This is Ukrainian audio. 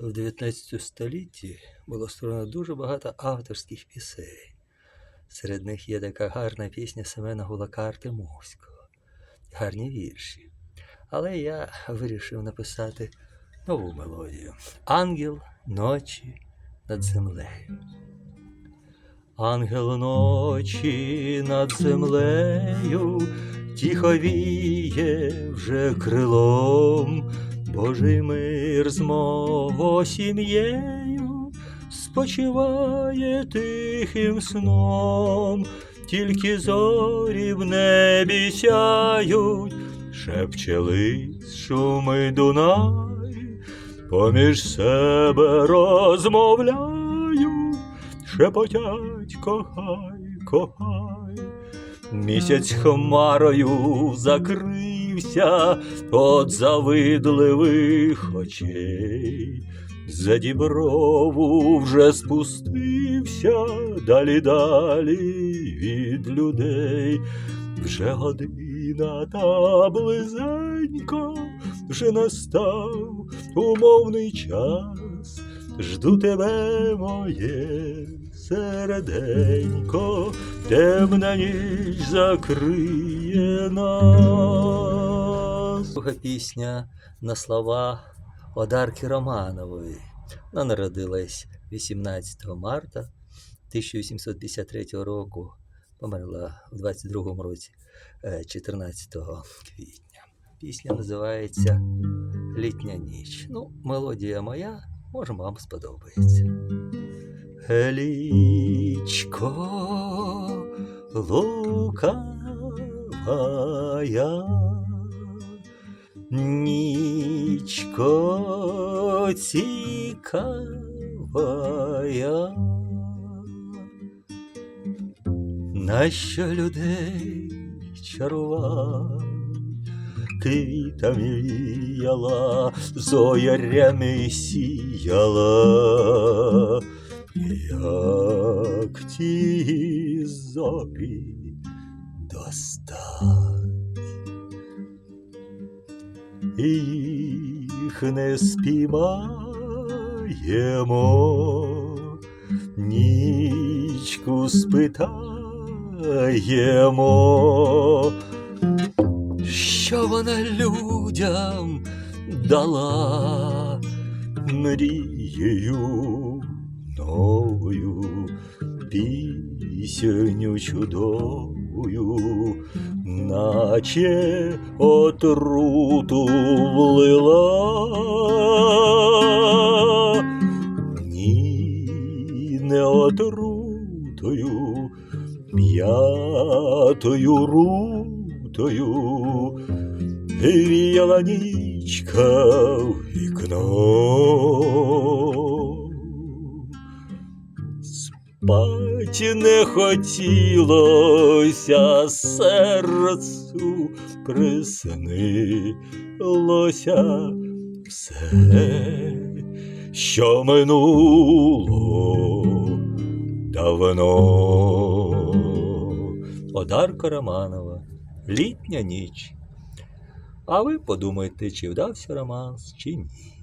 в 19 столітті було створено дуже багато авторських пісень. Серед них є така гарна пісня Семена Гулака Артемовського, гарні вірші. Але я вирішив написати нову мелодію Ангел ночі над землею. Ангел ночі над землею тихо віє вже крилом, Божий мир з мого сім'єю спочиває тихим сном, тільки зорі в небі сяють, шепче лис шуми Дунай, поміж себе розмовляють, шепотять кохай, кохай. Місяць хмарою закрився от завидливих очей, за діброву вже спустився далі далі від людей, вже година та близенько, вже настав умовний час. Жду тебе, моє серденько, темна ніч закриє нас. Друга пісня на слова Одарки Романової. Вона народилась 18 марта 1853 року, померла в 22 році, е, 14 квітня. Пісня називається Літня ніч. Ну, мелодія моя, може, вам сподобається. Лічко лукавая, нічко цікавая, нащо людей чарував, квітами віяла, зоярями сіяла, як ті зорі достать. І їх не спіймаємо, нічку спитаємо, що вона людям дала мрією новою, пісню чудовою, наче отруту влила. Ні, не отрутою, м'ятою рутою віяла нічка в вікно. Спать не хотілося серцю, приснилося все, що минуло давно. Одарка Романова, літня ніч. А ви подумайте, чи вдався романс, чи ні.